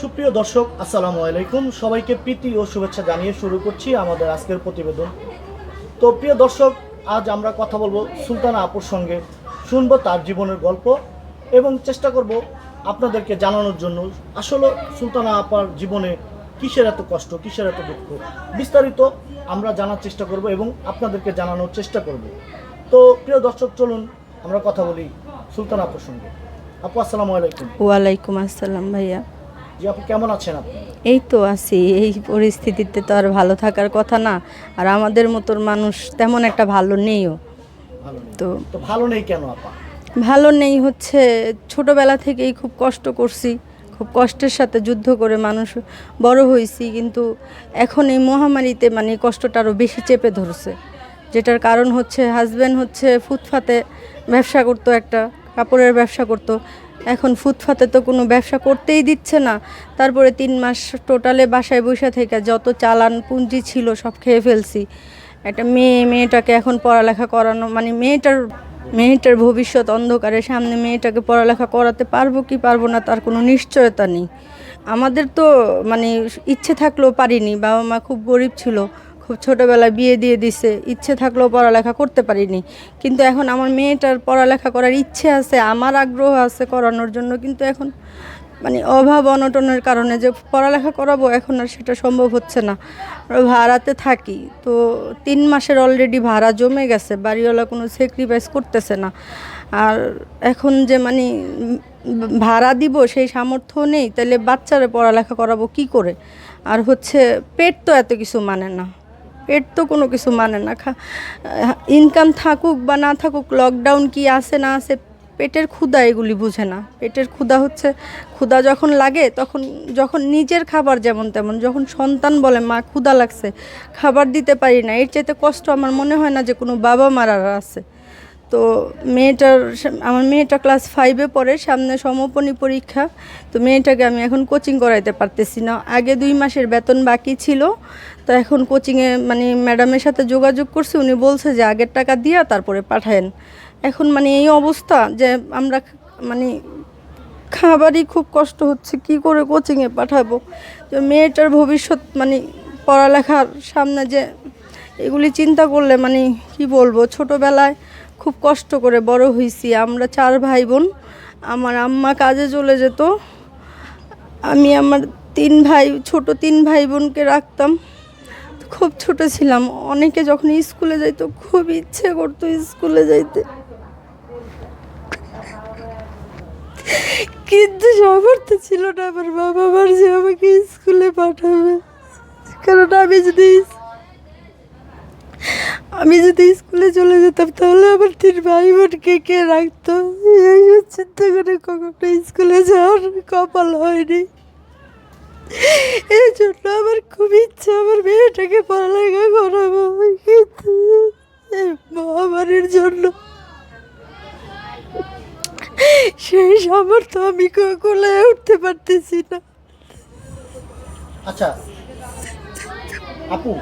সুপ্রিয় দর্শক, আসসালামু আলাইকুম। সবাইকে প্রীতি ও শুভেচ্ছা জানিয়ে শুরু করছি আমাদের আজকের প্রতিবেদন। তো প্রিয় দর্শক, আজ আমরা কথা বলব সুলতানা আপুর সঙ্গে। শুনব তার জীবনের গল্প এবং চেষ্টা করব আপনাদেরকে জানানোর জন্য আসলে সুলতানা আপার জীবনে কিসের এত কষ্ট, কিসের এত দুঃখ? বিস্তারিত আমরা জানার চেষ্টা করব এবং আপনাদেরকে জানানোর চেষ্টা করব। তো প্রিয় দর্শক, চলুন আমরা কথা বলি সুলতানা আপুর সঙ্গে। আপু, আসসালামু আলাইকুম। ওয়ালাইকুম আসসালাম ভাইয়া। আপু কেমন আছেন আপনি? এই তো আছি এই পরিস্থিতিতে তো আর ভালো থাকার কথা না আর আমাদের মতোর মানুষ তেমন একটা ভালো নেইও। ভালো নেই। তো তো ভালো নেই কেন আপা? ভালো নেই হচ্ছে ছোটবেলা থেকেই খুব কষ্ট করছি খুব কষ্টের সাথে যুদ্ধ করে মানুষ বড় হয়েছি কিন্তু এখন এই মহামারীতে মানে কষ্টটা আরও বেশি চেপে ধরছে যেটার কারণ হচ্ছে হাজব্যান্ড হচ্ছে ফুটফাতে ব্যবসা করতো একটা কাপড়ের ব্যবসা করতো এখন ফুটফাতে তো কোনো ব্যবসা করতেই দিচ্ছে না। তারপরে তিন মাস টোটালে বাসায় বসে থেকে যত চালান পুঁজি ছিল সব খেয়ে ফেলছি। একটা মেয়ে, মেয়েটাকে এখন পড়ালেখা করানো মানে মেয়েটার মেয়েটার ভবিষ্যৎ অন্ধকারে সামনে মেয়েটাকে পড়ালেখা করাতে পারব কি পারব না তার কোনো নিশ্চয়তা নেই। আমাদের তো মানে ইচ্ছে থাকলেও পারিনি, বাবা মা খুব গরিব ছিল। খুব ছোটোবেলায় বিয়ে দিয়ে দিছে। ইচ্ছে থাকলেও পড়ালেখা করতে পারিনি। কিন্তু এখন আমার মেয়েটার পড়ালেখা করার ইচ্ছে আছে, আমার আগ্রহ আছে করানোর জন্য। কিন্তু এখন মানে অভাব অনটনের কারণে যে পড়ালেখা করাবো এখন আর সেটা সম্ভব হচ্ছে না। ভাড়াতে থাকি, তো তিন মাসের অলরেডি ভাড়া জমে গেছে, বাড়িওয়ালা কোনো স্যাক্রিফাইস করতেছে না। আর এখন যে মানে ভাড়া দিব সেই সামর্থ্য নেই তাহলে বাচ্চারা পড়ালেখা করাবো কি করে? আর হচ্ছে পেট তো এত কিছু মানে না। পেট তো কোনো কিছু মানে না, খা ইনকাম থাকুক বা না থাকুক লকডাউন কি আছে না আছে, পেটের ক্ষুধা এগুলি বুঝে না। পেটের ক্ষুধা হচ্ছে, ক্ষুধা যখন লাগে তখন, যখন নিজের খাবার যেমন তেমন, যখন সন্তান বলে, মা, ক্ষুধা লাগছে, খাবার দিতে পারি না। এর চাইতে কষ্ট আমার মনে হয় না যে কোনো বাবা মারার আছে। তো মেয়েটার আমার মেয়েটা ক্লাস ফাইভে পড়ে, সামনে সমাপনী পরীক্ষা। তো মেয়েটাকে আমি এখন কোচিং করাইতে পারতেছি না। আগে দুই মাসের বেতন বাকি ছিল। তো এখন কোচিংয়ে মানে ম্যাডামের সাথে যোগাযোগ করছি, উনি বলছে যে আগের টাকা দিয়া তারপরে পাঠায়েন। এখন মানে এই অবস্থা যে আমরা মানে খাবারই খুব কষ্ট হচ্ছে, কি করে কোচিংয়ে পাঠাবো? যে মেয়েটার ভবিষ্যৎ মানে পড়ালেখার সামনে যে এগুলি চিন্তা করলে মানে কি বলব, ছোটোবেলায় খুব কষ্ট করে বড় হয়েছি আমরা চার ভাই বোন আমার আম্মা কাজে চলে যেত। আমি আমার তিন ভাই, ছোট তিন ভাই বোনকে রাখতাম। খুব ছোট ছিলাম। অনেকে যখন স্কুলে যাইতো, খুব ইচ্ছে করতো স্কুলে যাইতে। কিন্তু সামর্থ্য ছিল না আমার বাবা মার যে আমাকে স্কুলে পাঠাবে। কারণ আমি যদি আমি যদি স্কুলে চলে যেতাম, তাহলে আমার তিন ভাই বোনকে কে রাখতো? এই চিন্তা করে কখনো স্কুলে যাওয়ার কপাল হয়নি। এই জন্য আমার খুব ইচ্ছা, আমার মেয়েটাকে পড়ালেখা করাবো। কিন্তু মহামারীর জন্য সেই সামর্থ্য আমি কোলে উঠতে পারতেছি না। আচ্ছা আপু,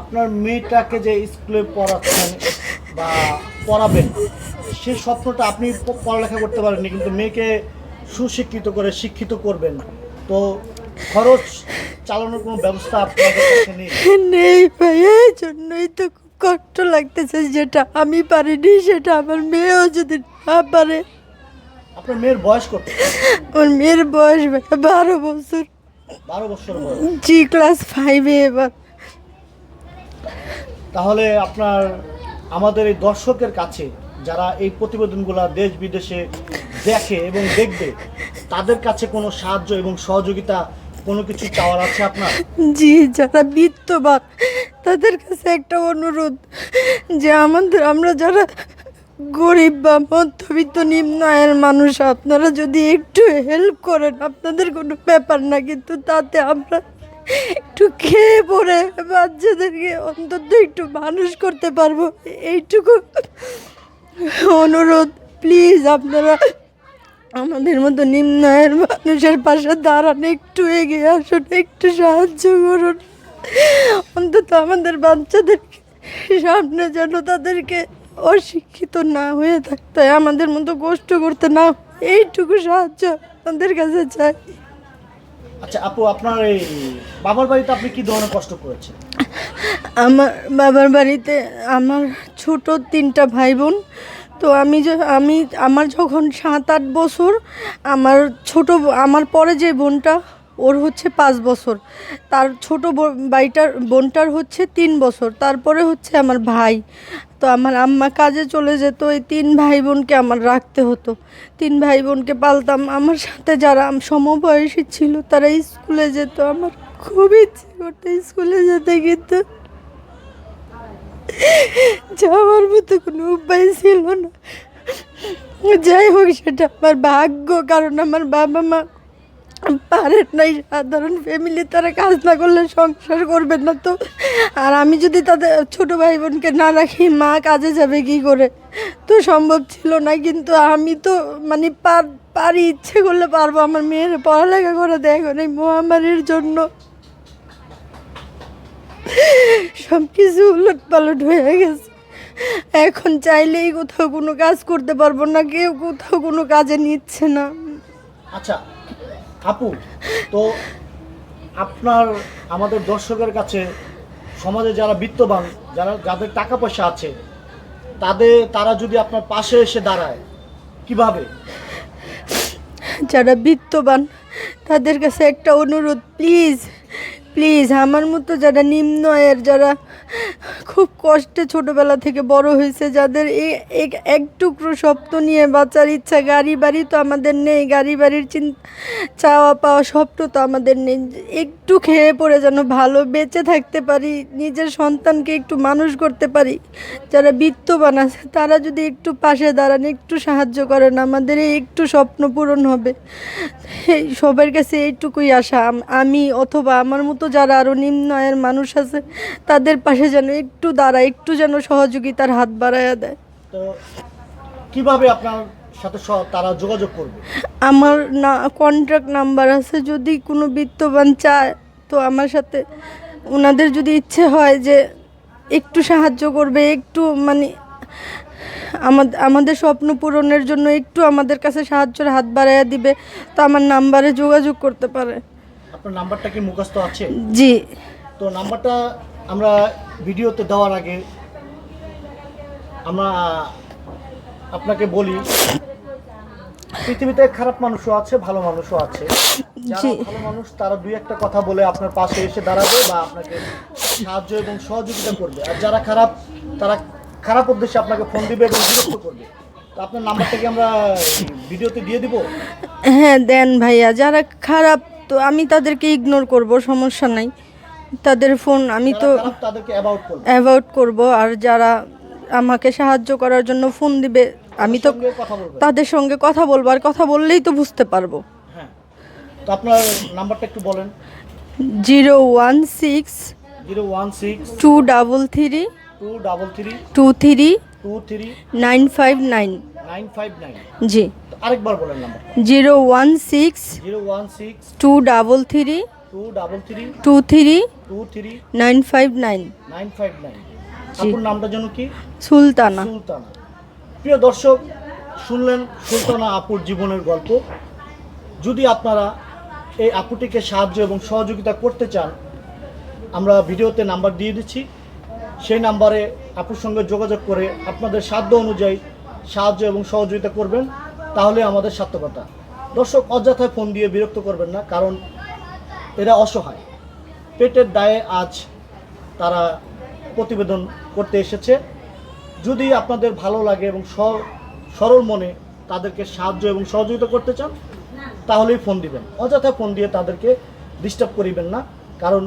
আপনার মেয়েটাকে যে স্কুলে পড়াচ্ছেন বা পড়াবেন সেই স্বপ্নটা আপনি পড়ালেখা করতে পারেননি, কিন্তু মেয়েকে সুশিক্ষিত করে শিক্ষিত করবেন। তো খরচ চালানোর কোনো ব্যবস্থা আপনাদের কাছে নেই? নেই ভাই এই জন্যই তো খুব কষ্ট লাগতেছে যেটা আমি পারিনি সেটা আমার মেয়েও যদি না পারে। আপনার মেয়ের বয়স কত? আমার মেয়ের বয়স বারো বছর। বারো বছর বয়স। জি ক্লাস ফাইভে এবার। তাহলে আপনার আমাদের এই দর্শকের কাছে যারা এই প্রতিবেদনগুলো দেশ বিদেশে দেখে এবং দেখবে তাদের কাছে কোনো সাহায্য এবং সহযোগিতা কোনো কিছু চাওয়ার আছে আপনার? জি, যারা বিত্তবান, তাদের কাছে একটা অনুরোধ যে আমাদের আমরা যারা গরিব বা মধ্যবিত্ত নিম্ন আয়ের মানুষ, আপনারা যদি একটু হেল্প করেন, আপনাদের কোনো ব্যাপার না, কিন্তু তাতে আমরা একটু খেয়ে পরে বাচ্চাদেরকে অন্তত একটু মানুষ করতে পারব। এইটুকু অনুরোধ প্লিজ আপনারা আমাদের মতো নিম্ন আয়ের মানুষের পাশে দাঁড়ান একটু এগিয়ে আসুন একটু সাহায্য করুন। অন্তত আমাদের বাচ্চাদেরকে সামনে যেন তাদেরকে অশিক্ষিত না হয়ে থাকতে হয়, আমাদের মতো কষ্ট করতে না এইটুকু সাহায্য আমাদের কাছে চাই। আচ্ছা আপু আপনার এই বাবার বাড়িতে আপনি কি ধরনের কষ্ট করেছেন? আমার বাবার বাড়িতে আমার ছোট তিনটা ভাই বোন তো আমি য- আমি, আমার যখন সাত আট বছর, আমার ছোট আমার পরে যে বোনটা, ওর হচ্ছে পাঁচ বছর। তার ছোট ভাইটার বোনটার হচ্ছে তিন বছর। তারপরে হচ্ছে আমার ভাই। তো আমার আম্মা কাজে চলে যেত, এই তিন ভাই বোনকে আমার রাখতে হতো। তিন ভাই বোনকে পালতাম। আমার সাথে যারা সমবয়সী ছিল, তারা স্কুলে যেত। আমার খুব ইচ্ছে করতো স্কুলে যেতে, কিন্তু যাওয়ার মতো কোনো উপায় ছিল না। যাই হোক, সেটা আমার ভাগ্য, কারণ আমার বাবা মা পারেন নাই। সাধারণ ফ্যামিলি তারা কাজ না করলে সংসার করবে না তো। আর আমি যদি তাদের ছোট ভাই বোনকে না রাখি, মা কাজে যাবে কি করে? তো সম্ভব ছিল না, কিন্তু আমি তো মানে পার, পারি, ইচ্ছে করলে পারব। আমার মেয়ের পড়ালেখা করে এখন এই মহামারীর জন্য। সব কিছু উলট পালট হয়ে গেছে। এখন চাইলেই কোথাও কোনো কাজ করতে পারব না কেউ কোথাও কোনো কাজে নিচ্ছে না। আচ্ছা আপু তো আপনার আমাদের দর্শকের কাছে সমাজে যারা বিত্তবান যারা যাদের টাকা পয়সা আছে তাদের তারা যদি আপনার পাশে এসে দাঁড়ায় কীভাবে? যারা বিত্তবান তাদের কাছে একটা অনুরোধ প্লিজ প্লিজ আমার মতো যারা নিম্ন আয়ের যারা খুব কষ্টে ছোটবেলা থেকে বড় হয়েছে যাদের এক টুকরো স্বপ্ন নিয়ে বাঁচার ইচ্ছা, গাড়ি বাড়ি তো আমাদের নেই, গাড়ি বাড়ির চিন্তা চাওয়া পাওয়া স্বপ্ন তো আমাদের নেই। একটু খেয়ে পড়ে যেন ভালো বেঁচে থাকতে পারি, নিজের সন্তানকে একটু মানুষ করতে পারি। যারা বিত্তবান আছে, তারা যদি একটু পাশে দাঁড়ান, একটু সাহায্য করেন, আমাদের এই একটু স্বপ্ন পূরণ হবে। এই সবার কাছে এইটুকুই আশা। আমি অথবা আমার মতো যারা আরও নিম্ন আয়ের মানুষ আছে, তাদের পাশে যেন একটু দাঁড়ায় একটু যেন সহযোগিতার হাত বাড়াইয়া দেয়। তো কীভাবে আপনার সাথে তারা যোগাযোগ করবে? আমার না কন্ট্রাক্ট নাম্বার আছে যদি কোনো বিত্তবান চায় তো আমার সাথে ওনাদের যদি ইচ্ছে হয় যে একটু সাহায্য করবে একটু মানে আমাদের আমাদের স্বপ্ন পূরণের জন্য একটু আমাদের কাছে সাহায্যের হাত বাড়াইয়া দিবে তো আমার নাম্বারে যোগাযোগ করতে পারে। আপনার নাম্বারটা কি মুখস্থ আছে? জি। তো নাম্বারটা আমরা ভিডিওতে দেওয়ার আগে আমরা আপনাকে বলি পৃথিবীতে খারাপ মানুষও আছে ভালো মানুষও আছে। যারা। ভালো মানুষ তারা দুই একটা কথা বলে আপনার পাশে এসে দাঁড়াবে বা আপনাকে সাহায্য এবং সহযোগিতা করবে। আর যারা খারাপ তারা খারাপ উদ্দেশ্যে আপনাকে ফোন দিবে এবং বিরক্ত করবে। তো আপনার নাম্বারটা কি আমরা ভিডিওতে দিয়ে দিব? হ্যাঁ দেন ভাইয়া যারা খারাপ তো আমি তাদেরকে ইগনোর করব সমস্যা নাই। তাদের ফোন আমি তো তাদেরকে অ্যাভয়েড করব। আর যারা আমাকে সাহায্য করার জন্য ফোন দিবে আমি তো তাদের সঙ্গে কথা বলব। আর কথা বললেই তো বুঝতে পারব। হ্যাঁ। তো আপনার নাম্বারটা একটু বলেন। Zero one six zero one six two double three two double three two three two three nine five nine. Nine five nine. জি। আরেকবার বলেন number zero one six zero one six two double three two double three two three two three nine five nine nine five nine জি। আপনার নামটা যেন কি? সুলতানা। সুলতানা। প্রিয় দর্শক শুনলেন সুলতানা আপুর জীবনের গল্প। যদি আপনারা এই আপুটিকে সাহায্য এবং সহযোগিতা করতে চান আমরা ভিডিওতে নাম্বার দিয়ে দিচ্ছি। সেই নাম্বারে আপুর সঙ্গে যোগাযোগ করে আপনাদের সাধ্য অনুযায়ী সাহায্য এবং সহযোগিতা করবেন তাহলে আমাদের সার্থকতা। দর্শক অযথায় ফোন দিয়ে বিরক্ত করবেন না কারণ এরা অসহায়। পেটের দায়ে আজ তারা প্রতিবেদন করতে এসেছে। যদি আপনাদের ভালো লাগে এবং সরল মনে তাদেরকে সাহায্য এবং সহযোগিতা করতে চান, তাহলেই ফোন দিবেন। অযথা ফোন দিয়ে তাদেরকে ডিস্টার্ব করিবেন না, কারণ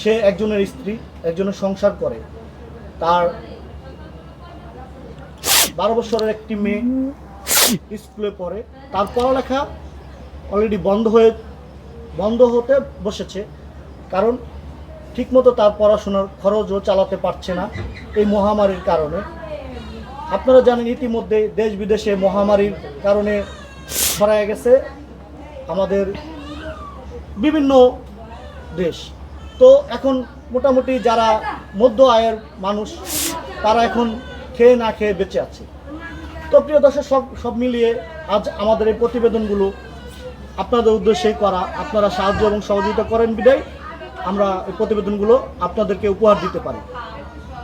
সে একজনের স্ত্রী, একজনের সংসার করে। তার বারো বছরের একটি মেয়ে স্কুলে পড়ে। তার পড়ালেখা অলরেডি বন্ধ হয়ে বন্ধ হতে বসেছে, কারণ ঠিকমতো তার পড়াশোনার খরচও চালাতে পারছে না এই মহামারীর কারণে। আপনারা জানেন, ইতিমধ্যে দেশ বিদেশে মহামারীর কারণে ছড়ায় গেছে আমাদের বিভিন্ন দেশ। তো এখন মোটামুটি যারা মধ্য আয়ের মানুষ, তারা এখন খেয়ে না খেয়ে বেঁচে আছে। তো প্রিয় দর্শক, সব সব মিলিয়ে আজ আমাদের এই প্রতিবেদনগুলো আপনাদের উদ্দেশ্যেই করা আপনারা সাহায্য এবং সহযোগিতা করেন বিদায়। আমরা এই প্রতিবেদনগুলো আপনাদেরকে উপহার দিতে পারি।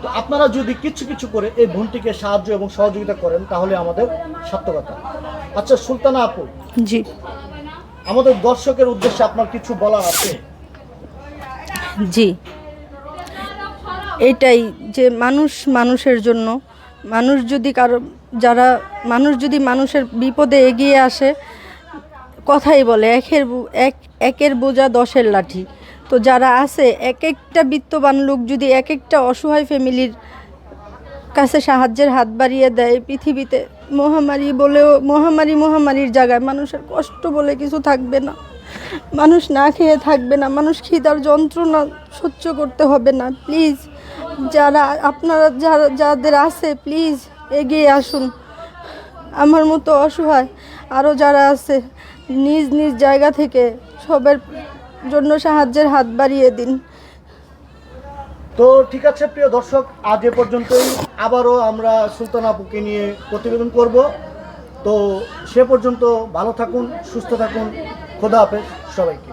তো আপনারা যদি কিছু কিছু করে এই বোনটিকে সাহায্য এবং সহযোগিতা করেন তাহলে আমাদের সার্থকতা। আচ্ছা সুলতানা আপু। জি। আমাদের দর্শকের উদ্দেশ্যে আপনার কিছু বলার আছে? জি। এটাই যে মানুষ মানুষের জন্য। মানুষ যদি কারও যারা মানুষ যদি মানুষের বিপদে এগিয়ে আসে কথাই বলে, একের এক, একের বোঝা দশের লাঠি। তো যারা আছে এক একটা বিত্তবান লোক যদি এক একটা অসহায় ফ্যামিলির কাছে সাহায্যের হাত বাড়িয়ে দেয় পৃথিবীতে, মহামারী বলেও, মহামারী মহামারীর জায়গায় মানুষের কষ্ট বলে কিছু থাকবে না। মানুষ না খেয়ে থাকবে না, মানুষ খিদার যন্ত্রণা সহ্য করতে হবে না। প্লিজ, যারা, আপনারা যারা, যাদের আছে, প্লিজ এগিয়ে আসুন। আমার মতো অসহায় আরও যারা আছে নিজ নিজ জায়গা থেকে সবের জন্য সাহায্যের হাত বাড়িয়ে দিন। তো ঠিক আছে প্রিয় দর্শক, আজ এ পর্যন্তই। আবারও আমরা সুলতান আপুকে নিয়ে প্রতিবেদন করব। তো সে পর্যন্ত ভালো থাকুন, সুস্থ থাকুন। খোদা হাফেজ সবাইকে।